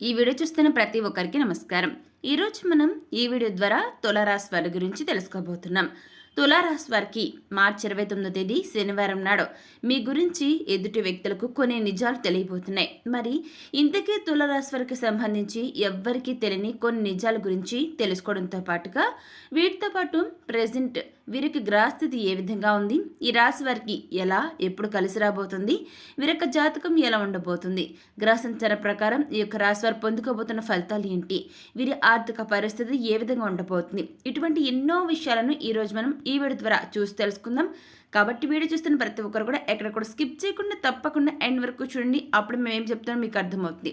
ఈ వీడియో చూస్తున్న ప్రతి ఒక్కరికి నమస్కారం. ఈరోజు మనం ఈ వీడియో ద్వారా తులారాశి వారి గురించి తెలుసుకోబోతున్నాం. తులారాశి వారికి మార్చి ఇరవై తొమ్మిదో తేదీ శనివారం నాడు మీ గురించి ఎదుటి వ్యక్తులకు కొన్ని నిజాలు తెలియబోతున్నాయి. మరి ఇంతకీ తులారాశి వారికి సంబంధించి ఎవ్వరికీ తెలియని కొన్ని నిజాల గురించి తెలుసుకోవడంతో పాటుగా వీటితో పాటు ప్రజెంట్ వీరికి గ్రహస్థితి ఏ విధంగా ఉంది? ఈ రాశి వారికి ఎలా ఎప్పుడు కలిసి రాబోతుంది? వీరి యొక్క జాతకం ఎలా ఉండబోతుంది? గ్రహ సంచార ప్రకారం ఈ యొక్క రాశి వారు పొందుకోబోతున్న ఫలితాలు ఏంటి? వీరి ఆర్థిక పరిస్థితి ఏ విధంగా ఉండబోతుంది? ఇటువంటి ఎన్నో విషయాలను ఈరోజు మనం ఈ వీడియో ద్వారా చూసి తెలుసుకుందాం. కాబట్టి వీడియో చూస్తున్న ప్రతి ఒక్కరు కూడా ఎక్కడ కూడా స్కిప్ చేయకుండా తప్పకుండా ఎండ్ వరకు చూడండి. అప్పుడు మేము ఏం చెప్తామో మీకు అర్థమవుతుంది.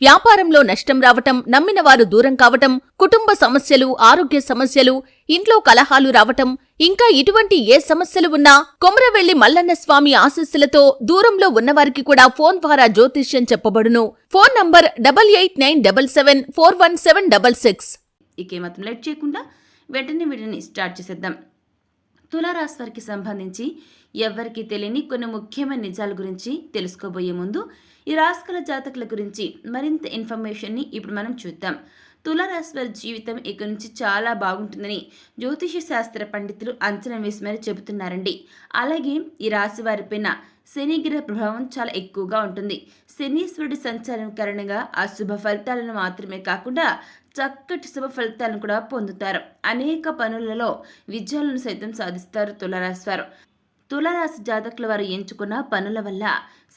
వ్యాపారంలో నష్టం రావటం నమ్మిన వారు దూరం కావటం కుటుంబ సమస్యలు ఆరోగ్య సమస్యలు ఇంట్లో కలహాలు రావటం ఇంకా ఇటువంటి ఏ సమస్యలు ఉన్నా కొమరవెల్లి మల్లన్న స్వామి ఆశస్సులతో దూరంలో ఉన్నవారికి కూడా ఫోన్ ద్వారా జ్యోతిష్యం చెప్పబడును. Phone number double eight nine double seven four one seven double six. ఇకేమాత్రం late చేయకుండా వెంటనే వీడియోని స్టార్ట్ చేసేద్దాం. తులారాశి వారికి సంబంధించి ఎవ్వరికీ తెలియని కొన్ని ముఖ్యమైన నిజాల గురించి తెలుసుకోబోయే ముందు ఈ రాశికల జాతకుల గురించి మరింత ఇన్ఫర్మేషన్ని ఇప్పుడు మనం చూద్దాం. తులారాశి వారి జీవితం ఇక నుంచి చాలా బాగుంటుందని జ్యోతిష శాస్త్ర పండితులు అంచనా వేసి మరి చెబుతున్నారండి. అలాగే ఈ రాశి వారిపైన శనిగ్రహ ప్రభావం చాలా ఎక్కువగా ఉంటుంది. శనీశ్వరుడి సంచారం కారణంగా ఆ శుభ ఫలితాలను మాత్రమే కాకుండా చక్కటి శుభ ఫలితాలను కూడా పొందుతారు. అనేక పనులలో విజయాలను సైతం సాధిస్తారు తులరాశి వారు తులారాశి జాతకుల వారు ఎంచుకున్న పనుల వల్ల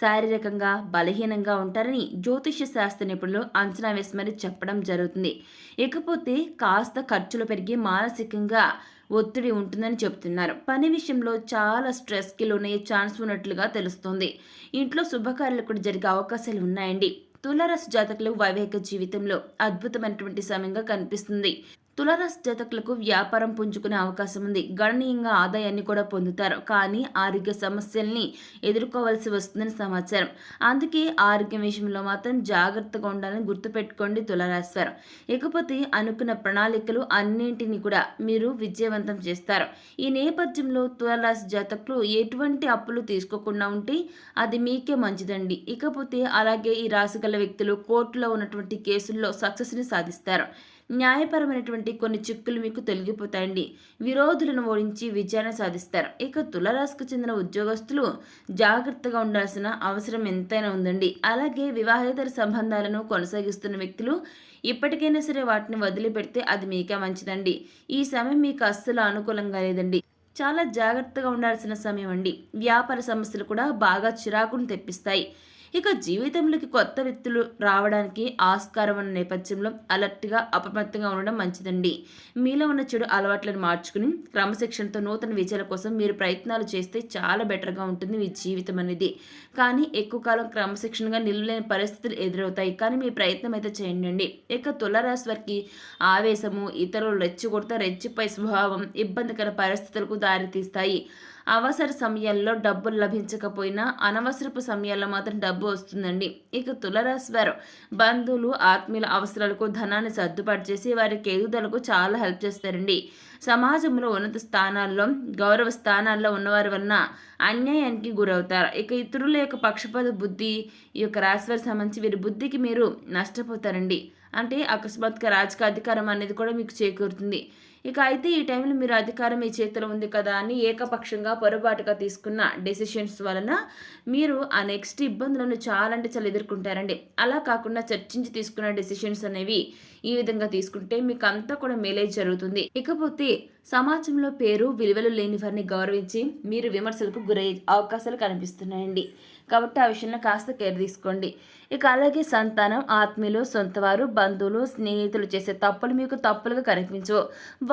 శారీరకంగా బలహీనంగా ఉంటారని జ్యోతిష్య శాస్త్ర నిపుణులు అంచనా వేసి చెప్పడం జరుగుతుంది. ఇకపోతే కాస్త ఖర్చులు పెరిగి మానసికంగా ఒత్తిడి ఉంటుందని చెబుతున్నారు. పని విషయంలో చాలా స్ట్రెస్కి లోనయ్యే ఛాన్స్ ఉన్నట్లుగా తెలుస్తుంది. ఇంట్లో శుభకార్యాలు కూడా జరిగే అవకాశాలు ఉన్నాయండి. తులారాశి జాతకులు వైవాహిక జీవితంలో అద్భుతమైనటువంటి సమయంగా కనిపిస్తుంది. తులారాశి జాతకులకు వ్యాపారం పుంజుకునే అవకాశం ఉంది. గణనీయంగా ఆదాయాన్ని కూడా పొందుతారు. కానీ ఆరోగ్య సమస్యల్ని ఎదుర్కోవాల్సి వస్తుందని సమాచారం. అందుకే ఆరోగ్యం విషయంలో మాత్రం జాగ్రత్తగా ఉండాలని గుర్తుపెట్టుకోండి తులారాశి వారు. ఇకపోతే అనుకున్న ప్రణాళికలు అన్నింటినీ కూడా మీరు విజయవంతం చేస్తారు. ఈ నేపథ్యంలో తులరాశి జాతకులు ఎటువంటి అప్పులు తీసుకోకుండా ఉంటే అది మీకే మంచిదండి. ఇకపోతే అలాగే ఈ రాశి గల వ్యక్తులు కోర్టులో ఉన్నటువంటి కేసుల్లో సక్సెస్ని సాధిస్తారు. న్యాయపరమైనటువంటి కొన్ని చిక్కులు మీకు తొలగిపోతాయండి. విరోధులను ఓడించి విజయాన్ని సాధిస్తారు. ఇక తులరాశికి చెందిన ఉద్యోగస్తులు జాగ్రత్తగా ఉండాల్సిన అవసరం ఎంతైనా ఉందండి. అలాగే వివాహేతర సంబంధాలను కొనసాగిస్తున్న వ్యక్తులు ఇప్పటికైనా సరే వాటిని వదిలిపెడితే అది మీకే మంచిదండి. ఈ సమయం మీకు అస్సలు అనుకూలంగా లేదండి. చాలా జాగ్రత్తగా ఉండాల్సిన సమయం అండి. వ్యాపార సమస్యలు కూడా బాగా చిరాకును తెప్పిస్తాయి. ఇక జీవితంలోకి కొత్త వ్యక్తులు రావడానికి ఆస్కారం ఉన్న నేపథ్యంలో అలర్ట్గా అప్రమత్తంగా ఉండడం మంచిదండి. మీలో ఉన్న చెడు అలవాట్లను మార్చుకుని క్రమశిక్షణతో నూతన విజయాల కోసం మీరు ప్రయత్నాలు చేస్తే చాలా బెటర్గా ఉంటుంది మీ జీవితం అనేది. కానీ ఎక్కువ కాలం క్రమశిక్షణగా నిలవలేని పరిస్థితులు ఎదురవుతాయి. కానీ మీ ప్రయత్నం అయితే చేయండి ఇక తులరాశి వారికి ఆవేశము ఇతరులు రెచ్చిగొడత రెచ్చిపై స్వభావం ఇబ్బందికర పరిస్థితులకు దారితీస్తాయి. అవసర సమయాల్లో డబ్బులు లభించకపోయినా అనవసరపు సమయాల్లో మాత్రం డబ్బు వస్తుందండి. ఇక తులరాశి వారు బంధువులు ఆత్మీయుల అవసరాలకు ధనాన్ని సర్దుబాటు చేసి వారికి ఎదుగుదలకు చాలా హెల్ప్ చేస్తారండి. సమాజంలో ఉన్నత స్థానాల్లో గౌరవ స్థానాల్లో ఉన్నవారి వలన అన్యాయానికి గురవుతారు. ఇక ఇతరుల యొక్క పక్షపాత బుద్ధి ఈ యొక్క రాశివారికి సంబంధించి వీరి బుద్ధికి మీరు నష్టపోతారండి. అంటే అకస్మాత్తుగా రాజకీయ అధికారం అనేది కూడా మీకు చేకూరుతుంది. ఇక అయితే ఈ టైంలో మీరు అధికారం మీ చేతిలో ఉంది కదా అని ఏకపక్షంగా పొరపాటుగా తీసుకున్న డెసిషన్స్ వలన మీరు ఆ నెక్స్ట్ ఇబ్బందులను చాలా అంటే చాలా ఎదుర్కొంటారండి. అలా కాకుండా చర్చించి తీసుకున్న డెసిషన్స్ అనేవి ఈ విధంగా తీసుకుంటే మీకు అంతా కూడా మేలే జరుగుతుంది. ఇకపోతే సమాజంలో పేరు విలువలు లేని వారిని గౌరవించి మీరు విమర్శలకు గురయ్యే అవకాశాలు కనిపిస్తున్నాయండి. కాబట్టి ఆ విషయంలో కాస్త కేర్ తీసుకోండి. ఇక అలాగే సంతానం ఆత్మీయులు సొంతవారు బంధువులు స్నేహితులు చేసే తప్పులు మీకు తప్పులుగా కనిపించవు.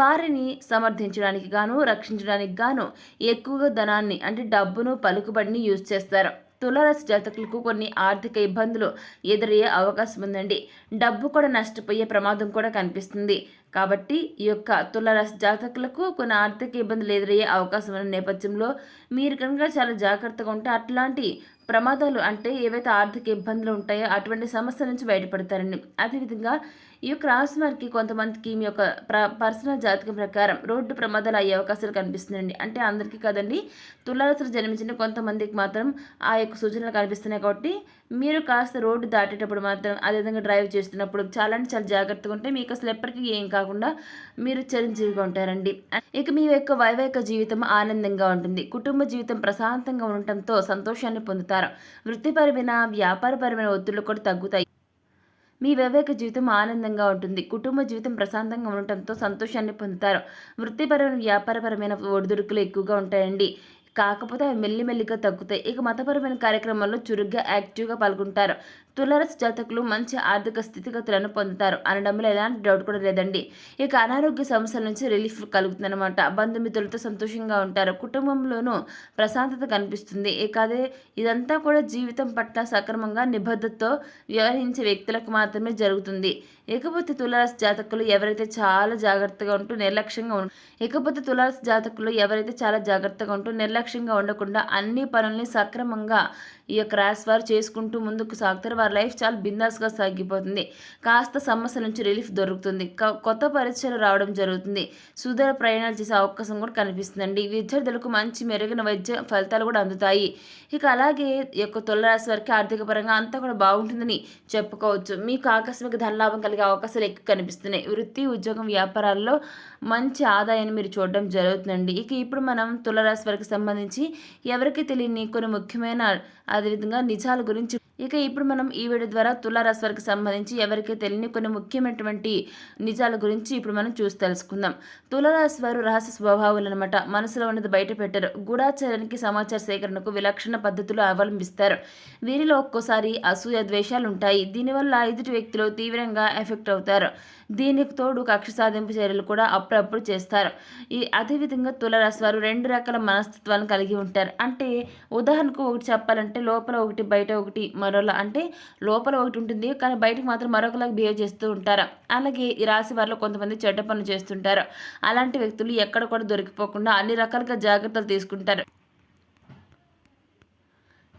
వారిని సమర్థించడానికి గాను రక్షించడానికి గాను ఎక్కువగా ధనాన్ని అంటే డబ్బును పలుకుబడిని యూజ్ చేస్తారు. తులరాశి జాతకులకు కొన్ని ఆర్థిక ఇబ్బందులు ఎదురయ్యే అవకాశం ఉందండి. డబ్బు కూడా నష్టపోయే ప్రమాదం కూడా కనిపిస్తుంది. కాబట్టి ఈ యొక్క తులరాశి జాతకులకు కొన్ని ఆర్థిక ఇబ్బందులు ఎదురయ్యే అవకాశం ఉన్న నేపథ్యంలో మీరు కనుక చాలా జాగ్రత్తగా ఉంటే అట్లాంటి ప్రమాదాలు అంటే ఏవైతే ఆర్థిక ఇబ్బందులు ఉంటాయో అటువంటి సమస్య నుంచి బయటపడతారండి. అదేవిధంగా ఈ యొక్క రాశి వారికి కొంతమందికి మీ యొక్క ప్ర పర్సనల్ జాతకం ప్రకారం రోడ్డు ప్రమాదాలు అయ్యే అవకాశాలు కనిపిస్తున్నాయండి. అంటే అందరికీ కదండి తులారాశిలో జన్మించిన కొంతమందికి మాత్రం ఆ యొక్క సూచనలు కనిపిస్తున్నాయి కాబట్టి మీరు కాస్త రోడ్డు దాటేటప్పుడు మాత్రం అదేవిధంగా డ్రైవ్ చేస్తున్నప్పుడు చాలా అంటే చాలా జాగ్రత్తగా ఉంటే మీకు అసలు ఎప్పటికీ ఏం కాకుండా మీరు చిరంజీవిగా ఉంటారండి. ఇక మీ యొక్క వైవాహిక జీవితం ఆనందంగా ఉంటుంది. కుటుంబ జీవితం ప్రశాంతంగా ఉండటంతో సంతోషాన్ని పొందుతారు. వృత్తిపరమైన వ్యాపారపరమైన ఒత్తిళ్ళు కూడా తగ్గుతాయి. మీ వైవాహిక జీవితం ఆనందంగా ఉంటుంది. కుటుంబ జీవితం ప్రశాంతంగా ఉండటంతో సంతోషాన్ని పొందుతారు. వృత్తిపరమైన వ్యాపారపరమైన ఒడిదుడుకులు ఎక్కువగా ఉంటాయండి. కాకపోతే అవి మెల్లిమెల్లిగా తగ్గుతాయి. ఇక మతపరమైన కార్యక్రమాల్లో చురుగ్గా యాక్టివ్గా పాల్గొంటారు. తులరస్ జాతకులు మంచి ఆర్థిక స్థితిగతులను పొందుతారు అనడంలో ఎలాంటి డౌట్ కూడా లేదండి. ఇక అనారోగ్య సమస్యల నుంచి రిలీఫ్ కలుగుతుందన్నమాట. బంధుమిత్రులతో సంతోషంగా ఉంటారు. కుటుంబంలోనూ ప్రశాంతత కనిపిస్తుంది. ఇక అదే ఇదంతా కూడా జీవితం పట్ల సక్రమంగా నిబద్ధతతో వ్యవహరించే వ్యక్తులకు మాత్రమే జరుగుతుంది. ఇకపోతే తులారాశి జాతకులు ఎవరైతే చాలా జాగ్రత్తగా ఉంటూ నిర్లక్ష్యంగా ఉం ఇకపోతే తులారాశి జాతకులు ఎవరైతే చాలా జాగ్రత్తగా ఉంటూ నిర్లక్ష్యంగా ఉండకుండా అన్ని పనుల్ని సక్రమంగా ఈ యొక్క రాశి వారు చేసుకుంటూ ముందుకు సాగుతారు. వారి లైఫ్ చాలా బిందాస్గా సాగిపోతుంది. కాస్త సమస్య నుంచి రిలీఫ్ దొరుకుతుంది. కొత్త పరిచయాలు రావడం జరుగుతుంది. సుదూర ప్రయాణాలు చేసే అవకాశం కూడా కనిపిస్తుందండి. విద్యార్థులకు మంచి మెరుగైన వైద్య ఫలితాలు కూడా అందుతాయి. ఇక అలాగే యొక్క తులరాశి వారికి ఆర్థిక పరంగా అంతా కూడా బాగుంటుందని చెప్పుకోవచ్చు. మీకు ఆకస్మిక ధనలాభం కలిగే అవకాశాలు ఎక్కువ కనిపిస్తున్నాయి. వృత్తి ఉద్యోగం వ్యాపారాల్లో మంచి ఆదాయాన్ని మీరు చూడడం జరుగుతుందండి. ఇక ఇప్పుడు మనం తులరాశి వారికి సంబంధించి ఎవరికి తెలియని కొన్ని ముఖ్యమైన అదేవిధంగా నిజాల గురించి ఇక ఇప్పుడు మనం ఈ వీడియో ద్వారా తులారాశి వారికి సంబంధించి ఎవరికి తెలియని కొన్ని ముఖ్యమైనటువంటి నిజాల గురించి ఇప్పుడు మనం చూసి తెలుసుకుందాం. తులారాశి వారు రహస్య స్వభావాలు అనమాట మనసులో ఉన్నది బయట పెట్టారు. గూఢాచారానికి సమాచార సేకరణకు విలక్షణ పద్ధతులు అవలంబిస్తారు. వీరిలో ఒక్కోసారి అసూయ ద్వేషాలు ఉంటాయి. దీనివల్ల ఎదుటి వ్యక్తులు తీవ్రంగా ఎఫెక్ట్ అవుతారు. దీనికి తోడు కక్ష సాధింపు చర్యలు కూడా అప్పుడప్పుడు చేస్తారు. ఈ అదేవిధంగా తులరాశి వారు రెండు రకాల మనస్తత్వాన్ని కలిగి ఉంటారు. అంటే ఉదాహరణకు ఒకటి చెప్పాలంటే లోపల ఒకటి బయట ఒకటి మరోలా అంటే లోపల ఒకటి ఉంటుంది కానీ బయటకు మాత్రం మరొకలాగా బిహేవ్ చేస్తూ ఉంటారు. అలాగే ఈ రాశి వారిలో కొంతమంది చెడ్డ పనులు చేస్తుంటారు. అలాంటి వ్యక్తులు ఎక్కడ కూడా దొరికిపోకుండా అన్ని రకాలుగా జాగ్రత్తలు తీసుకుంటారు.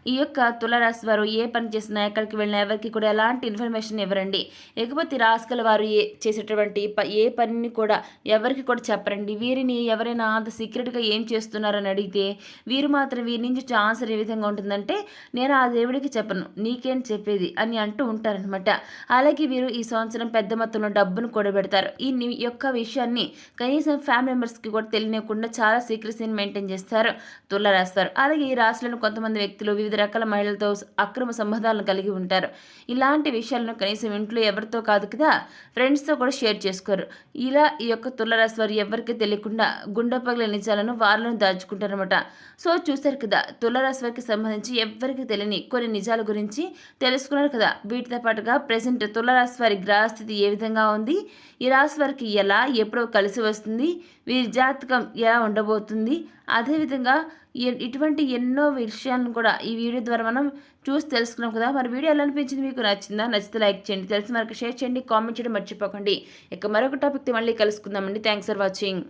ఈ యొక్క తులరాశి వారు ఏ పని చేసినా ఎక్కడికి వెళ్ళినా ఎవరికి కూడా ఎలాంటి ఇన్ఫర్మేషన్ ఇవ్వరండి. ఇకపోతే రాసుకల వారు ఏ చేసేటటువంటి ఏ పనిని కూడా ఎవరికి కూడా చెప్పరండి. వీరిని ఎవరైనా అంత సీక్రెట్గా ఏం చేస్తున్నారని అడిగితే వీరు మాత్రం వీరి నుంచి ఆన్సర్ ఏ విధంగా ఉంటుందంటే నేను ఆ దేవుడికి చెప్పను నీకేం చెప్పేది అని అంటూ ఉంటారనమాట అలాగే వీరు ఈ సంవత్సరం పెద్ద మొత్తంలో డబ్బును కూడబెడతారు ఈ యొక్క విషయాన్ని కనీసం ఫ్యామిలీ మెంబర్స్కి కూడా తెలియకుండా చాలా సీక్రెసీని మెయింటైన్ చేస్తారు తులరాస్తారు అలాగే ఈ రాశిలోని కొంతమంది వ్యక్తులు వివిధ రకాల మహిళలతో అక్రమ సంబంధాలను కలిగి ఉంటారు. ఇలాంటి విషయాలను కనీసం ఇంట్లో ఎవరితో కాదు కదా ఫ్రెండ్స్తో కూడా షేర్ చేసుకోరు. ఇలా ఈ యొక్క తులరాశి వారు ఎవరికి తెలియకుండా గుండె పగిలే నిజాలను వారిలో దాచుకుంటారనమాట సో చూశారు కదా తులరాశి వారికి సంబంధించి ఎవరికి తెలియని కొన్ని నిజాల గురించి తెలుసుకున్నారు కదా. వీటితో పాటుగా ప్రజెంట్ తులరాశి వారి గ్రహస్థితి ఏ విధంగా ఉంది ఈ రాశి వారికి ఎలా ఎప్పుడో కలిసి వస్తుంది వీరి జాతకం ఎలా ఉండబోతుంది అదేవిధంగా ఇటువంటి ఎన్నో విషయాలను కూడా ఈ వీడియో ద్వారా మనం చూసి తెలుసుకున్నాం కదా. మరి వీడియో ఎలా అనిపించింది? మీకు నచ్చిందా? నచ్చితే లైక్ చేయండి. తెలిసి మనకు షేర్ చేయండి. కామెంట్ చేయడం మర్చిపోకండి. ఇక మరొక టాపిక్తో మళ్ళీ కలుసుకుందామండి. Thanks for watching.